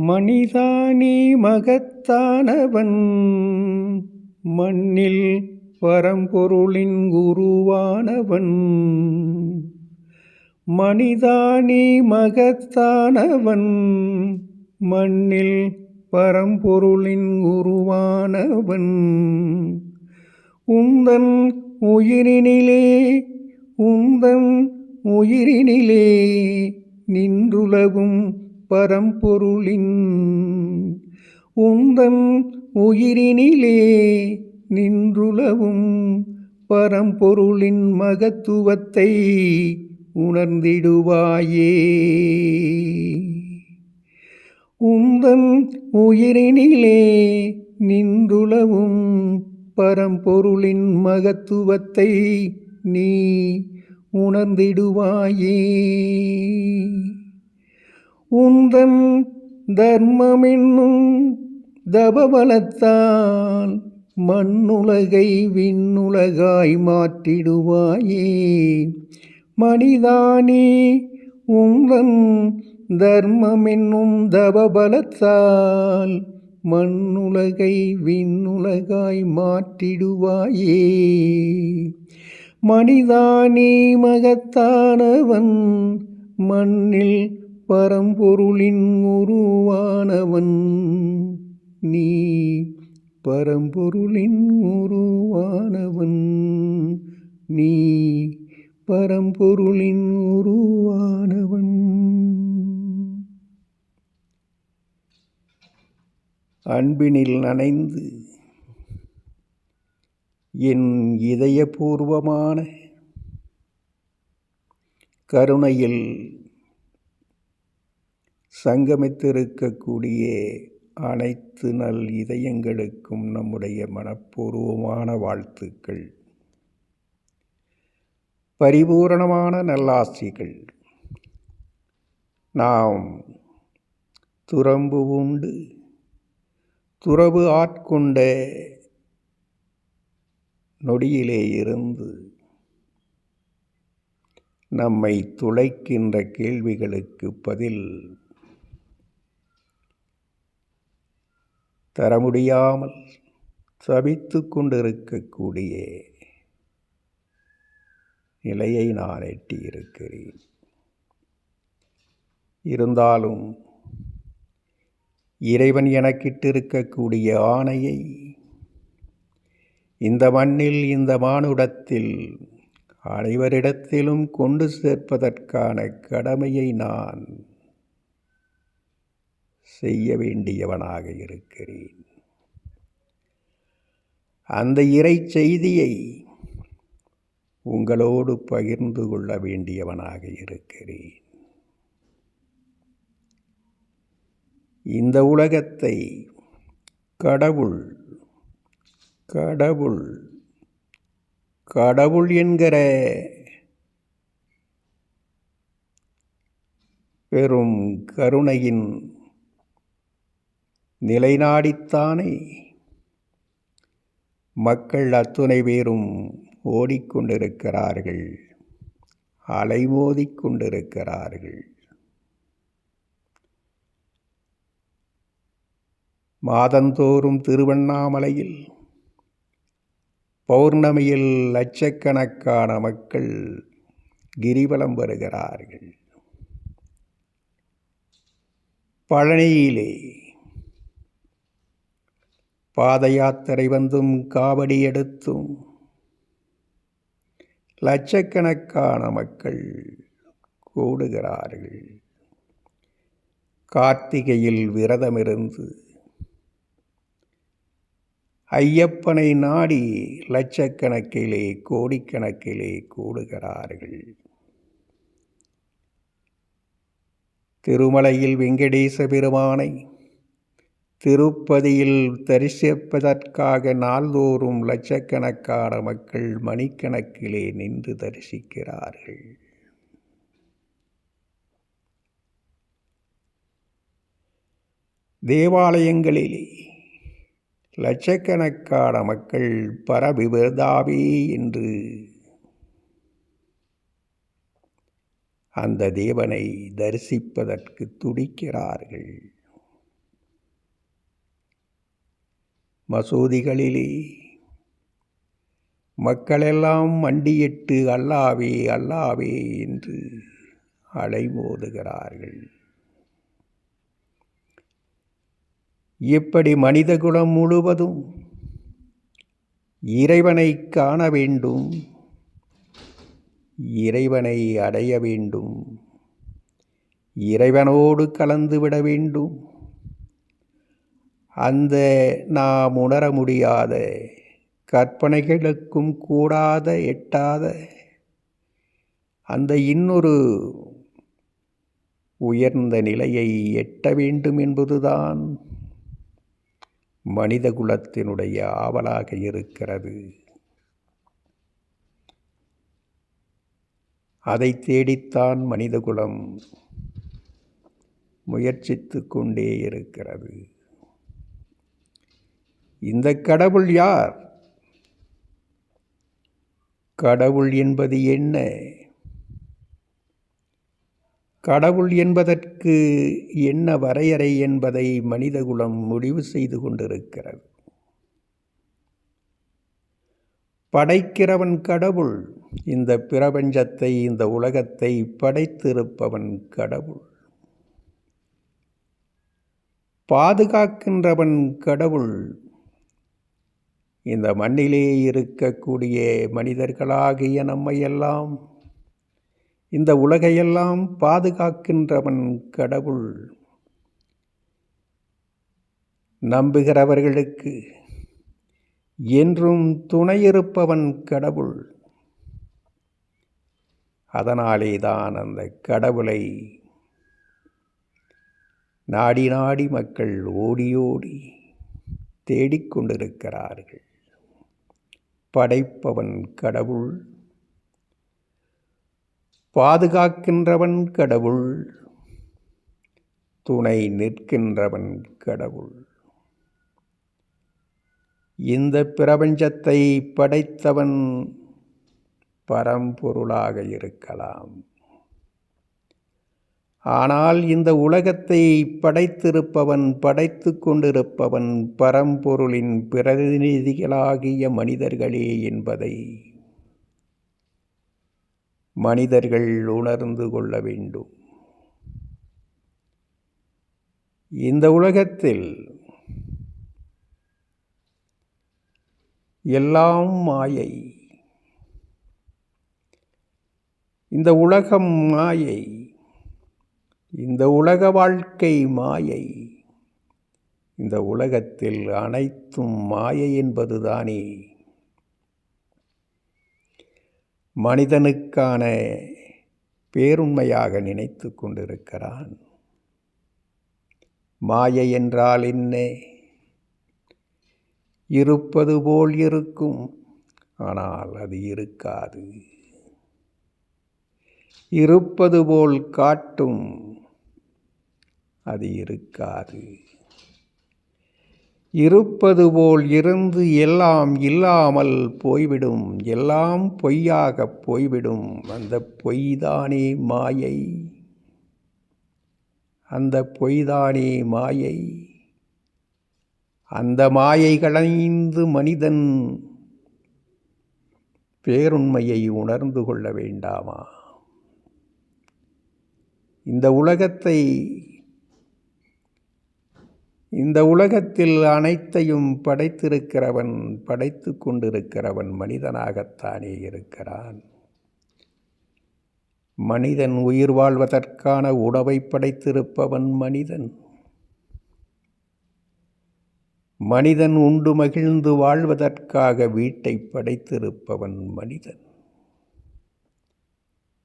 மனிதானி மகத்தானவன். மண்ணில் பரம்பொருளின் குருவானவன். மனிதானி மகத்தானவன். மண்ணில் பரம்பொருளின் குருவானவன். உந்தன் உயிரினிலே உந்தன் உயிரினிலே நின்றுலகும் பரம்பொருளின் உந்தன் உயிரினிலே நின்றுலவும் பரம்பொருளின் மகத்துவத்தை உணர்ந்திடுவாயே. உந்தன் உயிரினிலே நின்றுலவும் பரம்பொருளின் மகத்துவத்தை நீ உணர்ந்திடுவாயே. உந்தன் தர்மமென்னும் தபபலத்தால் மண்ணுலகை விண்ணுலகாய் மாற்றிடுவாயே. மனிதானே உந்தன் தர்மமென்னும் தபபலத்தால் மண்ணுலகை விண்ணுலகாய் மாற்றிடுவாயே. மனிதானே மகத்தானவன் மண்ணில் பரம்பொருளின் உருவானவன். நீ பரம்பொருளின் உருவானவன். நீ பரம்பொருளின் உருவானவன். அன்பினில் நனைந்து என் இதயபூர்வமான கருணையில் சங்கமித்திருக்கக்கூடிய அனைத்து நல் இதயங்களுக்கும் நம்முடைய மனப்பூர்வமான வாழ்த்துக்கள். பரிபூரணமான நல்லாசிகள். நாம் துறம்பு உண்டு துறவு ஆட்கொண்ட நொடியிலே இருந்து நம்மை துளைக்கின்ற கேள்விகளுக்கு பதில் தர முடியாமல் சபித்து கொண்டிருக்கக்கூடிய நிலையை நான் எட்டியிருக்கிறேன். இருந்தாலும் இறைவன் எனக்கிட்டிருக்கக்கூடிய ஆணையை இந்த மண்ணில் இந்த மானுடத்தில் அனைவரிடத்திலும் கொண்டு சேர்ப்பதற்கான கடமையை நான் செய்ய வேண்டியவனாக இருக்கிறேன். அந்த இறை செய்தியை உங்களோடு பகிர்ந்து கொள்ள வேண்டியவனாக இருக்கிறேன். இந்த உலகத்தை கடவுள் கடவுள் கடவுள் என்கிற பெரும் கருணையின் நிலைநாடித்தானே? மக்கள் அத்துணை பேரும் ஓடிக்கொண்டிருக்கிறார்கள். அலைமோதிக்கொண்டிருக்கிறார்கள் மாதந்தோறும் திருவண்ணாமலையில் பௌர்ணமியில் லட்சக்கணக்கான மக்கள் கிரிவலம் வருகிறார்கள். பழனியிலே பாத யாத்திரை வந்தும் காவடி எடுத்தும். லட்சக்கணக்கான மக்கள் கூடுகிறார்கள். கார்த்திகையில் விரதமிருந்து ஐயப்பனை நாடி லட்சக்கணக்கிலே கோடிக்கணக்கிலே கூடுகிறார்கள். திருமலையில் வெங்கடேச பெருமானை திருப்பதியில் தரிசிப்பதற்காக நாள்தோறும் லட்சக்கணக்கான மக்கள் மணிக்கணக்கிலே நின்று தரிசிக்கிறார்கள். தேவாலயங்களிலே லட்சக்கணக்கான மக்கள் பரவிவதாவே என்று அந்த தேவனை தரிசிப்பதற்கு துடிக்கிறார்கள். மசூதிகளிலே. மக்களெல்லாம் மண்டியிட்டு அல்லாவே அல்லாவே என்று அலைமோதுகிறார்கள். இப்படி மனிதகுலம் முழுவதும் இறைவனை காண வேண்டும் இறைவனை அடைய வேண்டும் இறைவனோடு கலந்துவிட வேண்டும்? அந்த நாம் உணர முடியாத. கற்பனைகளுக்கும் கூடாத எட்டாத. அந்த இன்னொரு உயர்ந்த நிலையை எட்ட வேண்டும் என்பதுதான் மனித குலத்தினுடைய ஆவலாக இருக்கிறது. அதை தேடித்தான் மனிதகுலம் முயற்சித்து கொண்டே இருக்கிறது. இந்த கடவுள் யார்? கடவுள் என்பது என்ன? கடவுள் என்பதற்கு என்ன வரையறை என்பதை மனிதகுலம் முடிவு செய்து கொண்டிருக்கிறது. படைக்கிறவன் கடவுள் இந்த பிரபஞ்சத்தை இந்த உலகத்தை படைத்திருப்பவன் கடவுள். பாதுகாக்கின்றவன் கடவுள் இந்த மண்ணிலே இருக்கக்கூடிய மனிதர்களாகிய நம்மையெல்லாம் இந்த உலகையெல்லாம் பாதுகாக்கின்றவன் கடவுள். நம்புகிறவர்களுக்கு என்றும் துணையிருப்பவன் கடவுள். அதனாலே தான் அந்த கடவுளை நாடி நாடி மக்கள் ஓடி ஓடி தேடிக்கொண்டிருக்கிறார்கள். படைப்பவன் கடவுள். பாதுகாக்கின்றவன் கடவுள். துணை நிற்கின்றவன் கடவுள். இந்த பிரபஞ்சத்தை படைத்தவன் பரம்பொருளாக இருக்கலாம். ஆனால் இந்த உலகத்தை படைத்திருப்பவன் படைத்து கொண்டிருப்பவன் பரம்பொருளின் பிரதிநிதிகளாகிய மனிதர்களே என்பதை மனிதர்கள் உணர்ந்து கொள்ள வேண்டும். இந்த உலகத்தில் எல்லாம் மாயை. இந்த உலகம் மாயை இந்த உலக வாழ்க்கை மாயை. இந்த உலகத்தில் அனைத்தும் மாயை என்பதுதானே. மனிதனுக்கான பேருண்மையாக நினைத்து கொண்டிருக்கிறான். மாயை என்றால் என்ன? இருப்பது போல் இருக்கும் ஆனால் அது இருக்காது. இருப்பது போல் காட்டும் அது இருக்காது. இருப்பது போல் இருந்து எல்லாம் இல்லாமல் போய்விடும் எல்லாம் பொய்யாக போய்விடும். அந்த பொய்தானே மாயை. அந்த பொய்தானே மாயை. அந்த மாயை களைந்து மனிதன் பேருண்மையை உணர்ந்து கொள்ள வேண்டாமா? இந்த உலகத்தை இந்த உலகத்தில் அனைத்தையும் படைத்திருக்கிறவன் படைத்து கொண்டிருக்கிறவன் மனிதனாகத்தானே இருக்கிறான். மனிதன் உயிர் வாழ்வதற்கான உணவை படைத்திருப்பவன் மனிதன். மனிதன் உண்டு மகிழ்ந்து வாழ்வதற்காக வீட்டை படைத்திருப்பவன் மனிதன்.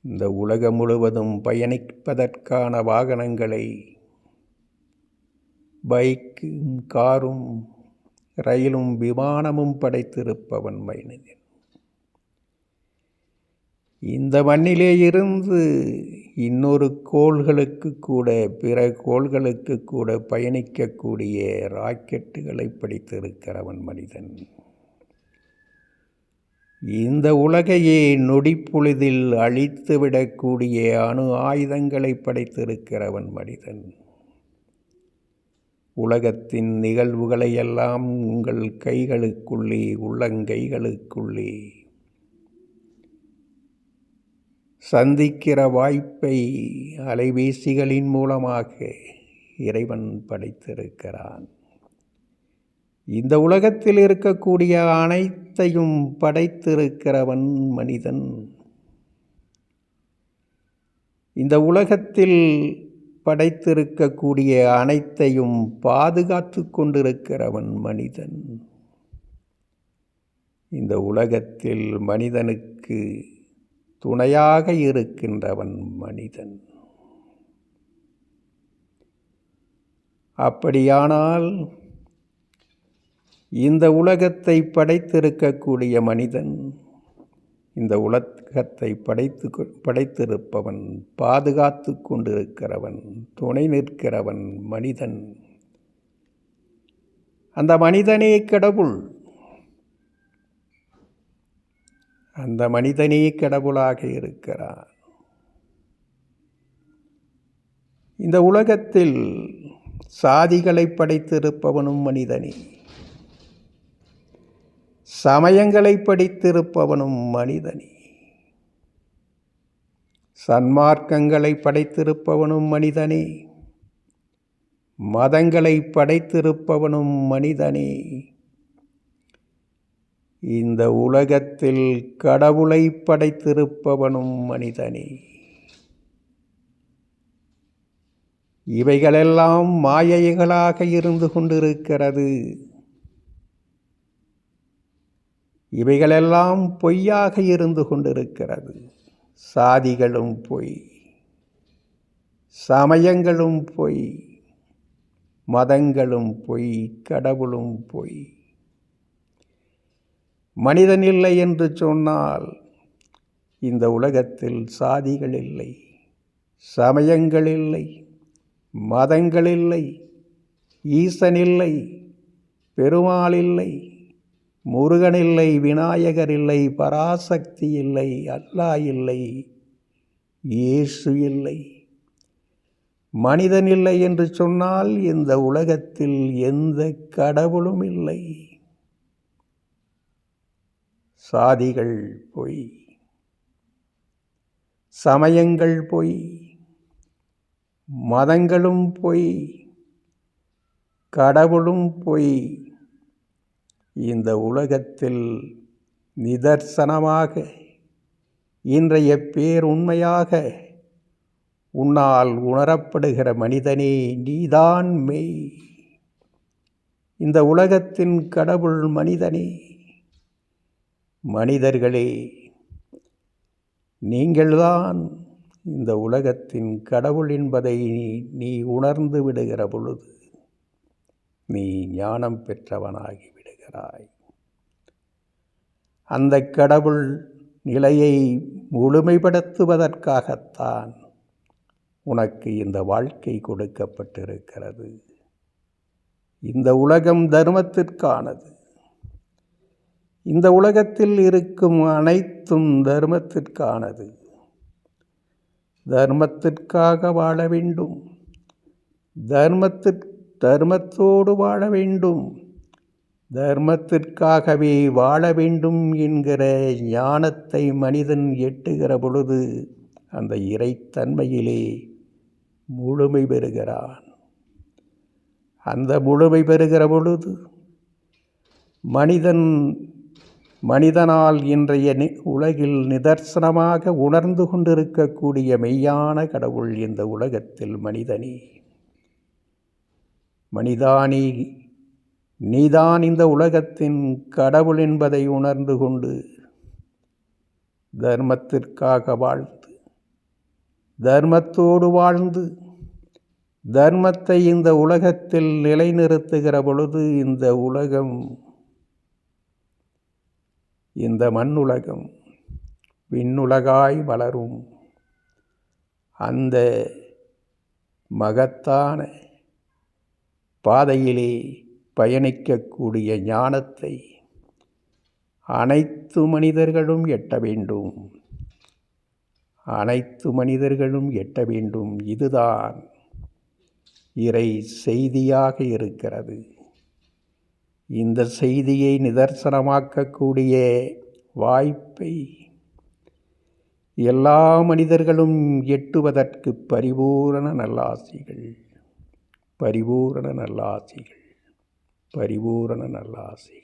இந்த உலகம் முழுவதும் பயணிப்பதற்கான வாகனங்களை பைக்கும் காரும் ரயிலும் விமானமும் படைத்திருப்பவன் மனிதன் இந்த மண்ணிலே இருந்து இன்னொரு கோள்களுக்கு கூட பிற கோள்களுக்கு கூட பயணிக்கக்கூடிய ராக்கெட்டுகளை படித்திருக்கிறவன் மனிதன். இந்த உலகையே நொடிப்பொழுதில் அழித்துவிடக்கூடிய அணு ஆயுதங்களை படைத்திருக்கிறவன் மனிதன். உலகத்தின் நிகழ்வுகளை எல்லாம் உங்கள் கைகளுக்குள்ளே உள்ளங்கைகளுக்குள்ளே. சந்திக்கிற வாய்ப்பை அலைபேசிகளின் மூலமாக இறைவன் படைத்திருக்கிறான். இந்த உலகத்தில் இருக்கக்கூடிய அனைத்தையும் படைத்திருக்கிறவன் மனிதன். இந்த உலகத்தில் படைத்திருக்கக்கூடிய அனைத்தையும் பாதுகாத்து கொண்டிருக்கிறவன் மனிதன். இந்த உலகத்தில் மனிதனுக்கு துணையாக இருக்கின்றவன் மனிதன். அப்படியானால் இந்த உலகத்தை படைத்திருக்கக்கூடிய மனிதன் இந்த உலகத்தை படைத்து படைத்திருப்பவன் பாதுகாத்து கொண்டிருக்கிறவன் துணை நிற்கிறவன் மனிதன். அந்த மனிதனே கடவுள். அந்த மனிதனே கடவுளாக இருக்கிறான். இந்த உலகத்தில் சாதிகளை படைத்திருப்பவனும் மனிதனே. சமயங்களை படித்திருப்பவனும் மனிதனே. சன்மார்க்கங்களை படைத்திருப்பவனும் மனிதனே. மதங்களை படைத்திருப்பவனும் மனிதனே. இந்த உலகத்தில் கடவுளை படைத்திருப்பவனும் மனிதனே. இவைகளெல்லாம் மாயைகளாக இருந்து கொண்டிருக்கிறது. இவைகளெல்லாம் பொய்யாக இருந்து கொண்டிருக்கிறது. சாதிகளும் பொய் சமயங்களும் பொய் மதங்களும் பொய் கடவுளும் பொய். மனிதன் இல்லை என்று சொன்னால் இந்த உலகத்தில் சாதிகள் இல்லை சமயங்கள் இல்லை மதங்கள் இல்லை ஈசன் இல்லை பெருமாள் இல்லை முருகன் இல்லை விநாயகர் இல்லை பராசக்தி இல்லை அல்லா இல்லை இயேசு இல்லை. மனிதன் இல்லை என்று சொன்னால் இந்த உலகத்தில் எந்த கடவுளும் இல்லை. சாதிகள் பொய் சமயங்கள் பொய் மதங்களும் பொய் கடவுளும் பொய் இந்த உலகத்தில் நிதர்சனமாக இன்றைய பேர் உண்மையாக உன்னால் உணரப்படுகிற மனிதனே நீதான் மெய். இந்த உலகத்தின் கடவுள் மனிதனே. மனிதர்களே நீங்கள்தான் இந்த உலகத்தின் கடவுள் என்பதை நீ உணர்ந்து விடுகிற பொழுது நீ ஞானம் பெற்றவனாகி விடுகிறாய் அந்த கடவுள் நிலையை முழுமைப்படுத்துவதற்காகத்தான் உனக்கு இந்த வாழ்க்கை கொடுக்கப்பட்டிருக்கிறது. இந்த உலகம் தர்மத்திற்கானது. இந்த உலகத்தில் இருக்கும் அனைத்தும் தர்மத்திற்கானது. தர்மத்திற்காக வாழ வேண்டும். தர்மத்திற்கு தர்மத்தோடு வாழ வேண்டும். தர்மத்திற்காகவே வாழ வேண்டும் என்கிற ஞானத்தை மனிதன் எட்டுகிற பொழுது அந்த இறைத்தன்மையிலே முழுமை பெறுகிறான். அந்த முழுமை பெறுகிற பொழுது மனிதன் மனிதனால் இன்றைய உலகில் நிதர்சனமாக உணர்ந்து கொண்டிருக்கக்கூடிய மெய்யான கடவுள் இந்த உலகத்தில் மனிதனே. மனிதானே நீதான் இந்த உலகத்தின் கடவுள் என்பதை உணர்ந்து கொண்டு தர்மத்திற்காக வாழ்ந்து தர்மத்தோடு வாழ்ந்து தர்மத்தை இந்த உலகத்தில் நிலைநிறுத்துகிற பொழுது இந்த உலகம் இந்த மண்ணுலகம் விண்ணுலகாய் வளரும். அந்த மகத்தான பாதையிலே பயணிக்கக்கூடிய ஞானத்தை அனைத்து மனிதர்களும் எட்ட வேண்டும். அனைத்து மனிதர்களும் எட்ட வேண்டும். இதுதான் இறை செய்தியாக இருக்கிறது. இந்த செய்தியை நிதர்சனமாக்கக்கூடிய வாய்ப்பை எல்லா மனிதர்களும் எட்டுவதற்கு பரிபூரண நல்லாசிகள். பரிபூரண நல்லாசிகள். பரிபூரண நல்லாசிகள்